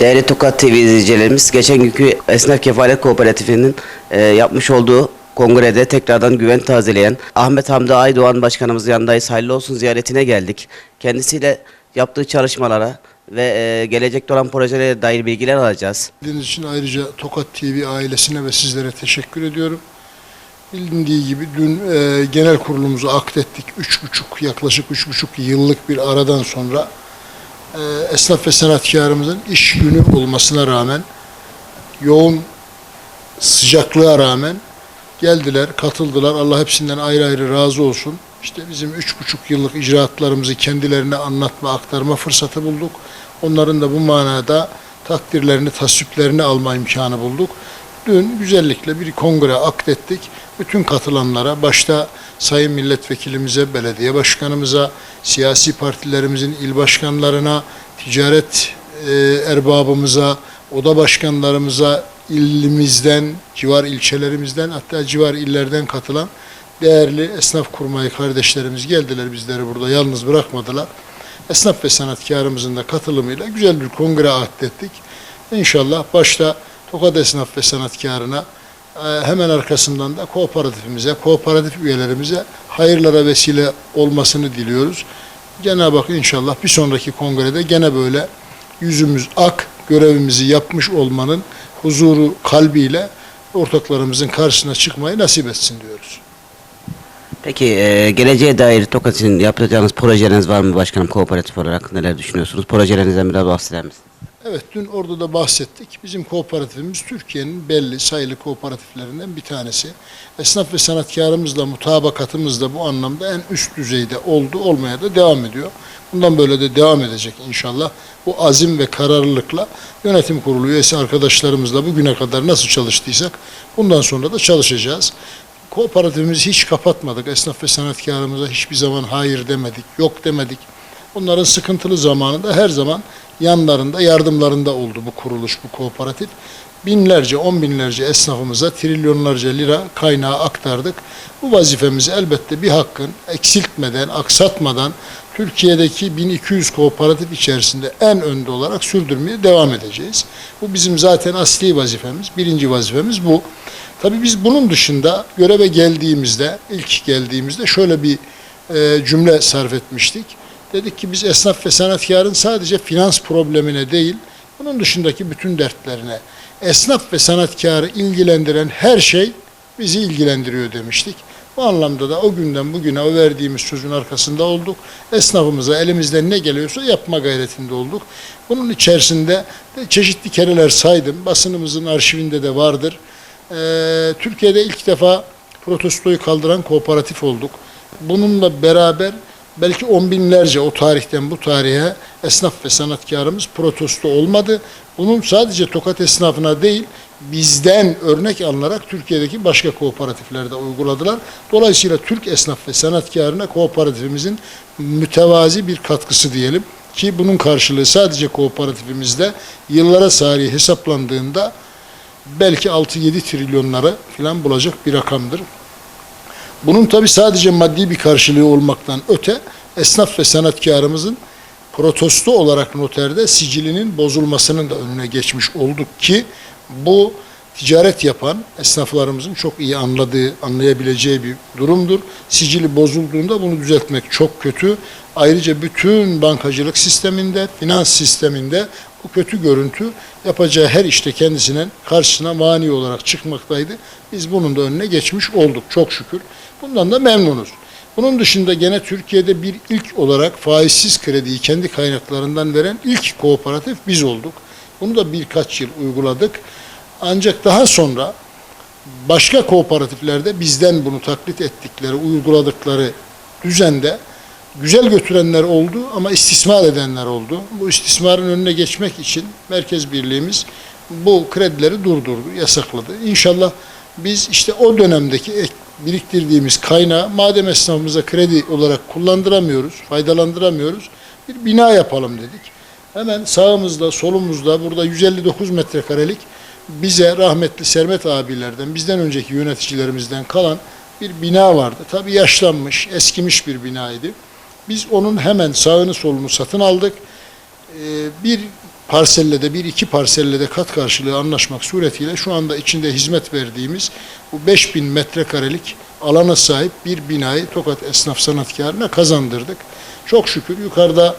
Değerli Tokat TV izleyicilerimiz, geçen günkü Esnaf Kefalet Kooperatifi'nin e, yapmış olduğu kongrede tekrardan güven tazeleyen Ahmet Hamdi Aydoğan Başkanımız yanındayız. Hayırlı olsun ziyaretine geldik. Kendisiyle yaptığı çalışmalara ve e, gelecekte olan projelere dair bilgiler alacağız. Bildiğiniz için ayrıca Tokat TV ailesine ve sizlere teşekkür ediyorum. Bilindiği gibi dün e, genel kurulumuzu aktettik. Üç buçuk, yaklaşık üç buçuk yıllık bir aradan sonra e, esnaf ve sanatkarımızın iş günü olmasına rağmen yoğun sıcaklığa rağmen geldiler, katıldılar. Allah hepsinden ayrı ayrı razı olsun. İşte bizim üç buçuk yıllık icraatlarımızı kendilerine anlatma, aktarma fırsatı bulduk. Onların da bu manada takdirlerini, tasviplerini alma imkanı bulduk. Dün güzellikle bir kongre aktettik. Bütün katılanlara, başta Sayın Milletvekilimize, belediye başkanımıza, siyasi partilerimizin il başkanlarına, ticaret e, erbabımıza, oda başkanlarımıza, ilimizden, civar ilçelerimizden hatta civar illerden katılan değerli esnaf kurmayı kardeşlerimiz geldiler bizleri burada yalnız bırakmadılar. Esnaf ve sanatkarımızın da katılımıyla güzel bir kongre aktettik. İnşallah başta Tokat esnaf ve sanatkarına e, hemen arkasından da kooperatifimize, kooperatif üyelerimize hayırlara vesile olmasını diliyoruz. Cenab-ı Hak inşallah bir sonraki kongrede gene böyle yüzümüz ak, görevimizi yapmış olmanın huzuru kalbiyle ortaklarımızın karşısına çıkmayı nasip etsin diyoruz. Peki e, geleceğe dair Tokat için yapacağınız projeleriniz var mı başkanım kooperatif olarak neler düşünüyorsunuz? Projelerinizden biraz bahseder misiniz? Evet dün orada da bahsettik. Bizim kooperatifimiz Türkiye'nin belli sayılı kooperatiflerinden bir tanesi. Esnaf ve sanatkarımızla mutabakatımız da bu anlamda en üst düzeyde oldu, olmaya da devam ediyor. Bundan böyle de devam edecek inşallah. Bu azim ve kararlılıkla yönetim kurulu üyesi arkadaşlarımızla bugüne kadar nasıl çalıştıysak bundan sonra da çalışacağız. Kooperatifimizi hiç kapatmadık. Esnaf ve sanatkarımıza hiçbir zaman hayır demedik, yok demedik. Onların sıkıntılı zamanında her zaman yanlarında, yardımlarında oldu bu kuruluş, bu kooperatif. Binlerce, on binlerce esnafımıza trilyonlarca lira kaynağı aktardık. Bu vazifemizi elbette bir hakkın eksiltmeden, aksatmadan Türkiye'deki 1200 kooperatif içerisinde en önde olarak sürdürmeye devam edeceğiz. Bu bizim zaten asli vazifemiz, birinci vazifemiz bu. Tabii biz bunun dışında göreve geldiğimizde, ilk geldiğimizde şöyle bir e, cümle sarf etmiştik. Dedik ki biz esnaf ve sanatkarın sadece finans problemine değil, bunun dışındaki bütün dertlerine, esnaf ve sanatkarı ilgilendiren her şey bizi ilgilendiriyor demiştik. Bu anlamda da o günden bugüne o verdiğimiz sözün arkasında olduk. Esnafımıza elimizden ne geliyorsa yapma gayretinde olduk. Bunun içerisinde de çeşitli kereler saydım. Basınımızın arşivinde de vardır. Ee, Türkiye'de ilk defa protestoyu kaldıran kooperatif olduk. Bununla beraber belki on binlerce o tarihten bu tarihe esnaf ve sanatkarımız protesto olmadı. Bunun sadece Tokat esnafına değil bizden örnek alınarak Türkiye'deki başka kooperatiflerde uyguladılar. Dolayısıyla Türk esnaf ve sanatkarına kooperatifimizin mütevazi bir katkısı diyelim ki bunun karşılığı sadece kooperatifimizde yıllara sari hesaplandığında belki 6-7 trilyonları falan bulacak bir rakamdır. Bunun tabi sadece maddi bir karşılığı olmaktan öte esnaf ve sanatkarımızın protesto olarak noterde sicilinin bozulmasının da önüne geçmiş olduk ki bu ticaret yapan esnaflarımızın çok iyi anladığı, anlayabileceği bir durumdur. Sicili bozulduğunda bunu düzeltmek çok kötü. Ayrıca bütün bankacılık sisteminde, finans sisteminde bu kötü görüntü yapacağı her işte kendisinin karşısına mani olarak çıkmaktaydı. Biz bunun da önüne geçmiş olduk çok şükür. Bundan da memnunuz. Bunun dışında gene Türkiye'de bir ilk olarak faizsiz krediyi kendi kaynaklarından veren ilk kooperatif biz olduk. Bunu da birkaç yıl uyguladık. Ancak daha sonra başka kooperatiflerde bizden bunu taklit ettikleri, uyguladıkları düzende güzel götürenler oldu ama istismar edenler oldu. Bu istismarın önüne geçmek için Merkez Birliğimiz bu kredileri durdurdu, yasakladı. İnşallah biz işte o dönemdeki ek- biriktirdiğimiz kaynağı madem esnafımıza kredi olarak kullandıramıyoruz, faydalandıramıyoruz bir bina yapalım dedik. Hemen sağımızda, solumuzda burada 159 metrekarelik bize rahmetli Sermet abilerden, bizden önceki yöneticilerimizden kalan bir bina vardı. Tabii yaşlanmış, eskimiş bir binaydı. Biz onun hemen sağını solunu satın aldık. Ee, Bir parselle de bir iki parselle de kat karşılığı anlaşmak suretiyle şu anda içinde hizmet verdiğimiz bu 5000 metrekarelik alana sahip bir binayı Tokat Esnaf Sanatkarı'na kazandırdık. Çok şükür yukarıda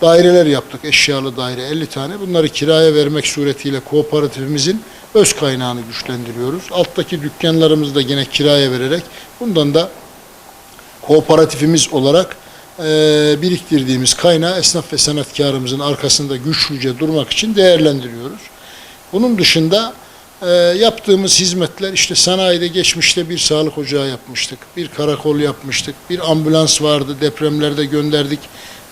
daireler yaptık. Eşyalı daire 50 tane. Bunları kiraya vermek suretiyle kooperatifimizin öz kaynağını güçlendiriyoruz. Alttaki dükkanlarımızı da yine kiraya vererek bundan da kooperatifimiz olarak e, biriktirdiğimiz kaynağı esnaf ve sanatkarımızın arkasında güçlüce durmak için değerlendiriyoruz. Bunun dışında e, yaptığımız hizmetler işte sanayide geçmişte bir sağlık ocağı yapmıştık, bir karakol yapmıştık, bir ambulans vardı depremlerde gönderdik.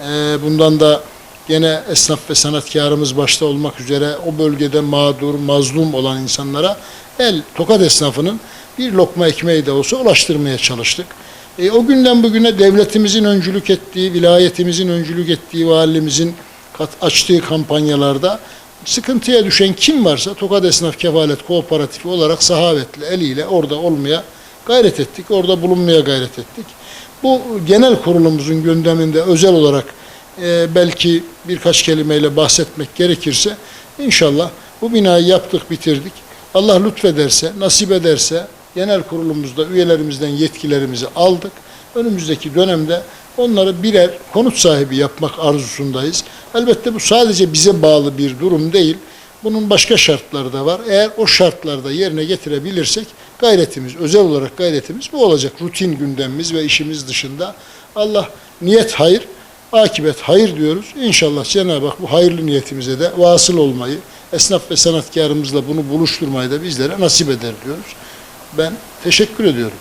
E, bundan da gene esnaf ve sanatkarımız başta olmak üzere o bölgede mağdur, mazlum olan insanlara el tokat esnafının bir lokma ekmeği de olsa ulaştırmaya çalıştık. E, o günden bugüne devletimizin öncülük ettiği, vilayetimizin öncülük ettiği, valimizin açtığı kampanyalarda sıkıntıya düşen kim varsa Tokat Esnaf Kefalet Kooperatifi olarak sahavetli eliyle orada olmaya gayret ettik, orada bulunmaya gayret ettik. Bu genel kurulumuzun gündeminde özel olarak e, belki birkaç kelimeyle bahsetmek gerekirse inşallah bu binayı yaptık, bitirdik. Allah lütfederse, nasip ederse genel kurulumuzda üyelerimizden yetkilerimizi aldık. Önümüzdeki dönemde onları birer konut sahibi yapmak arzusundayız. Elbette bu sadece bize bağlı bir durum değil. Bunun başka şartları da var. Eğer o şartlarda yerine getirebilirsek gayretimiz, özel olarak gayretimiz bu olacak. Rutin gündemimiz ve işimiz dışında. Allah niyet hayır, akibet hayır diyoruz. İnşallah Cenab-ı Hak bu hayırlı niyetimize de vasıl olmayı, esnaf ve sanatkarımızla bunu buluşturmayı da bizlere nasip eder diyoruz. Ben teşekkür ediyorum.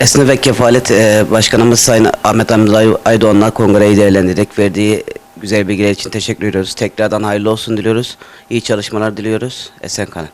Esnaf ve Kefalet e, Başkanımız Sayın Ahmet Hamdi Aydoğan'la kongreyi değerlendirerek verdiği güzel bilgiler için teşekkür ediyoruz. Tekrardan hayırlı olsun diliyoruz. İyi çalışmalar diliyoruz. Esen kalın.